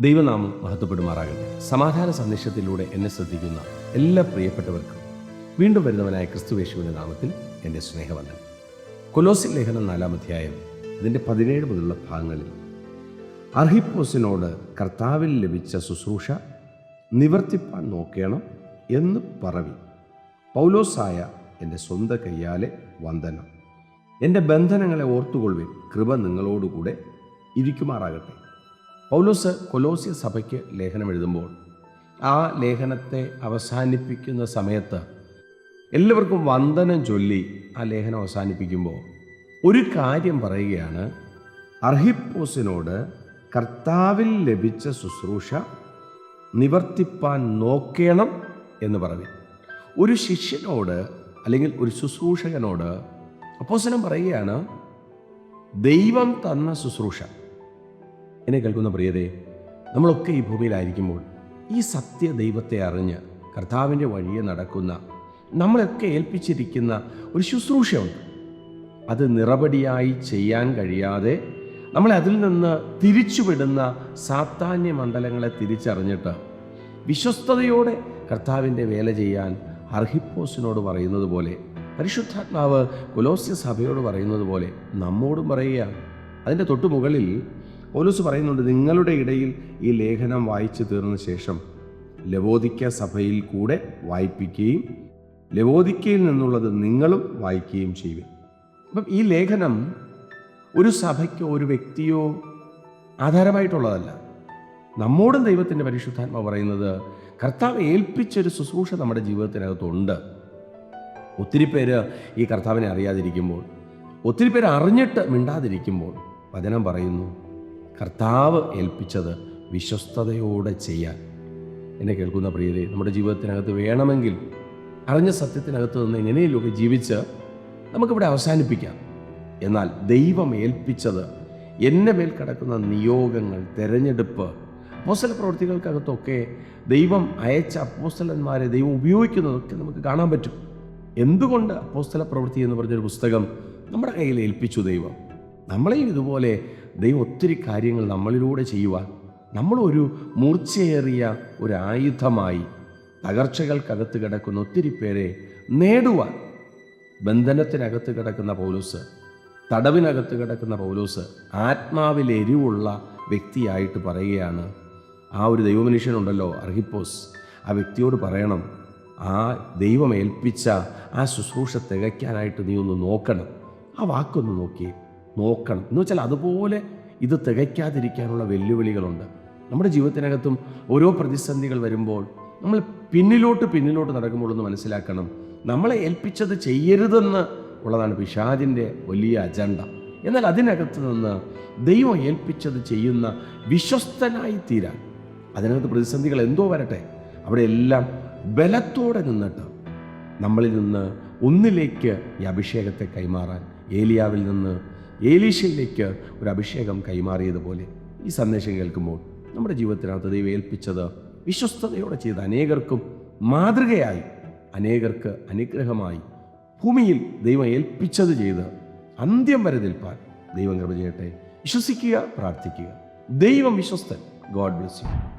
ദൈവനാമം മഹത്വപ്പെടുമാറാകട്ടെ. സമാധാന സന്ദേശത്തിലൂടെ എന്നെ ശ്രദ്ധിക്കുന്ന എല്ലാ പ്രിയപ്പെട്ടവർക്കും വീണ്ടും വരുന്നവനായ ക്രിസ്തുവേശുവിന്റെ നാമത്തിൽ എന്റെ സ്നേഹവന്ദനം. കൊലോസിൽ ലേഖനം നാലാം അധ്യായം അതിന്റെ പതിനേഴ് മുതലുള്ള ഭാഗങ്ങളിൽ അർഹിപ്പോസിനോട് കർത്താവിൽ ലഭിച്ച ശുശ്രൂഷ നിവർത്തിപ്പാൻ നോക്കണം എന്ന് പറവി. പൗലോസായ എന്റെ സ്വന്തം കയ്യാലെ വന്ദനം. എന്റെ ബന്ധനങ്ങളെ ഓർത്തുകൊള്ളുവിൻ കൃപ നിങ്ങളോടുകൂടെ ഇരിക്കുമാറാകട്ടെ. പൗലോസ് കൊലോസ്യ സഭയ്ക്ക് ലേഖനം എഴുതുമ്പോൾ ആ ലേഖനത്തെ അവസാനിപ്പിക്കുന്ന സമയത്ത് എല്ലാവർക്കും വന്ദനം ചൊല്ലി ആ ലേഖനം അവസാനിപ്പിക്കുമ്പോൾ ഒരു കാര്യം പറയുകയാണ്. അർഹിപ്പോസിനോട് കർത്താവിൽ ലഭിച്ച ശുശ്രൂഷ നിവർത്തിപ്പാൻ നോക്കണം എന്ന് പറഞ്ഞു ഒരു ശിഷ്യനോട് അല്ലെങ്കിൽ ഒരു ശുശ്രൂഷകനോട് അപ്പോസനം പറയുകയാണ് ദൈവം തന്ന ശുശ്രൂഷ എന്നെ കേൾക്കുന്ന പ്രിയതേ നമ്മളൊക്കെ ഈ ഭൂമിയിലായിരിക്കുമ്പോൾ ഈ സത്യ ദൈവത്തെ അറിഞ്ഞ് കർത്താവിന്റെ വഴിയെ നടക്കുന്ന നമ്മളൊക്കെ ഏൽപ്പിച്ചിരിക്കുന്ന ഒരു ശുശ്രൂഷയുണ്ട്. അത് നിറപടിയായി ചെയ്യാൻ കഴിയാതെ നമ്മളെ അതിൽ നിന്ന് തിരിച്ചുവിടുന്ന സാത്താന്യ മണ്ഡലങ്ങളെ തിരിച്ചറിഞ്ഞിട്ട് വിശ്വസ്തയോടെ കർത്താവിന്റെ വേല ചെയ്യാൻ അർഹിപ്പോസിനോട് പറയുന്നത് പോലെ പരിശുദ്ധാത്മാവ് കൊലോസ്യ സഭയോട് പറയുന്നത് പോലെ നമ്മോടും പറയുക അതിന്റെ തൊട്ടു മുകളിൽ പോലീസ് പറയുന്നുണ്ട് നിങ്ങളുടെ ഇടയിൽ ഈ ലേഖനം വായിച്ചു തീർന്ന ശേഷം ലവോദിക്ക സഭയിൽ കൂടെ വായിപ്പിക്കുകയും ലവോദിക്കയിൽ നിന്നുള്ളത് നിങ്ങളും വായിക്കുകയും ചെയ്യുക അപ്പം ഈ ലേഖനം ഒരു സഭയ്ക്കോ ഒരു വ്യക്തിയോ ആധാരമായിട്ടുള്ളതല്ല. നമ്മോടും ദൈവത്തിന്റെ പരിശുദ്ധാത്മ പറയുന്നത് കർത്താവ് ഏൽപ്പിച്ചൊരു ശുശ്രൂഷ നമ്മുടെ ജീവിതത്തിനകത്തുണ്ട്. ഒത്തിരി പേര് ഈ കർത്താവിനെ അറിയാതിരിക്കുമ്പോൾ ഒത്തിരി പേര് അറിഞ്ഞിട്ട് മിണ്ടാതിരിക്കുമ്പോൾ വചനം പറയുന്നു കർത്താവ് ഏൽപ്പിച്ചത് വിശ്വസ്തയോടെ ചെയ്യാൻ. എന്നെ കേൾക്കുന്ന പ്രിയരെ നമ്മുടെ ജീവിതത്തിനകത്ത് വേണമെങ്കിൽ അറിഞ്ഞ സത്യത്തിനകത്ത് നിന്ന് എങ്ങനെയൊക്കെ ജീവിച്ച് നമുക്കിവിടെ അവസാനിപ്പിക്കാം. എന്നാൽ ദൈവം ഏൽപ്പിച്ചത് എന്നെ മേൽ കിടക്കുന്ന നിയോഗങ്ങൾ തിരഞ്ഞെടുപ്പ് അപ്പോസ്തല പ്രവൃത്തികൾക്കകത്തൊക്കെ ദൈവം അയച്ച അപ്പോസ്തലന്മാരെ ദൈവം ഉപയോഗിക്കുന്നതൊക്കെ നമുക്ക് കാണാൻ പറ്റും. എന്തുകൊണ്ട് അപ്പോസ്തല പ്രവൃത്തി എന്ന് പറഞ്ഞൊരു പുസ്തകം നമ്മുടെ കയ്യിൽ ഏൽപ്പിച്ചു ദൈവം? നമ്മളെയും ഇതുപോലെ ദൈവം ഒത്തിരി കാര്യങ്ങൾ നമ്മളിലൂടെ ചെയ്യുവാൻ. നമ്മളൊരു മൂർച്ചയേറിയ ഒരു ആയുധമായി തകർച്ചകൾക്കകത്ത് കിടക്കുന്ന ഒത്തിരി പേരെ നേടുവാൻ. ബന്ധനത്തിനകത്ത് കിടക്കുന്ന പൗലൂസ് തടവിനകത്ത് കിടക്കുന്ന പൗലൂസ് ആത്മാവിൽ എരിവുള്ള വ്യക്തിയായിട്ട് പറയുകയാണ്. ആ ഒരു ദൈവമനുഷ്യനുണ്ടല്ലോ അർഹിപ്പോസ്. ആ വ്യക്തിയോട് പറയണം ആ ദൈവം ഏൽപ്പിച്ച ആ ശുശ്രൂഷ തികയ്ക്കാനായിട്ട് നീ ഒന്ന് നോക്കണം. ആ വാക്കൊന്ന് നോക്കി നോക്കണം. എന്ന് വെച്ചാൽ അതുപോലെ ഇത് തികയ്ക്കാതിരിക്കാനുള്ള വെല്ലുവിളികളുണ്ട്. നമ്മുടെ ജീവിതത്തിനകത്തും ഓരോ പ്രതിസന്ധികൾ വരുമ്പോൾ നമ്മൾ പിന്നിലോട്ട് പിന്നിലോട്ട് നടക്കുമ്പോൾ ഒന്ന് മനസ്സിലാക്കണം. നമ്മളെ ഏൽപ്പിച്ചത് ചെയ്യരുതെന്ന് ഉള്ളതാണ് പിശാദിന്റെ വലിയ അജണ്ട. എന്നാൽ അതിനകത്ത് നിന്ന് ദൈവം ഏൽപ്പിച്ചത് ചെയ്യുന്ന വിശ്വസ്തനായി തീരാൻ. അതിനകത്ത് പ്രതിസന്ധികൾ എന്തോ വരട്ടെ. അവിടെ എല്ലാം ബലത്തോടെ നിന്നിട്ട് നമ്മളിൽ നിന്ന് ഒന്നിലേക്ക് ഈ അഭിഷേകത്തെ കൈമാറാൻ. ഏലിയാവിൽ നിന്ന് ഏലീഷയിലേക്ക് ഒരു അഭിഷേകം കൈമാറിയതുപോലെ ഈ സന്ദേശം കേൾക്കുമ്പോൾ നമ്മുടെ ജീവിതത്തിനകത്ത് ദൈവം ഏൽപ്പിച്ചത് വിശ്വസ്തതയോടെ ചെയ്ത് അനേകർക്കും മാതൃകയായി അനേകർക്ക് അനുഗ്രഹമായി ഭൂമിയിൽ ദൈവം ഏൽപ്പിച്ചത് ചെയ്ത് അന്ത്യം വരെ നിൽപ്പാൻ ദൈവം കൃപ ചെയ്യട്ടെ. വിശ്വസിക്കുക പ്രാർത്ഥിക്കുക. ദൈവം വിശ്വസ്തൻ. God bless you.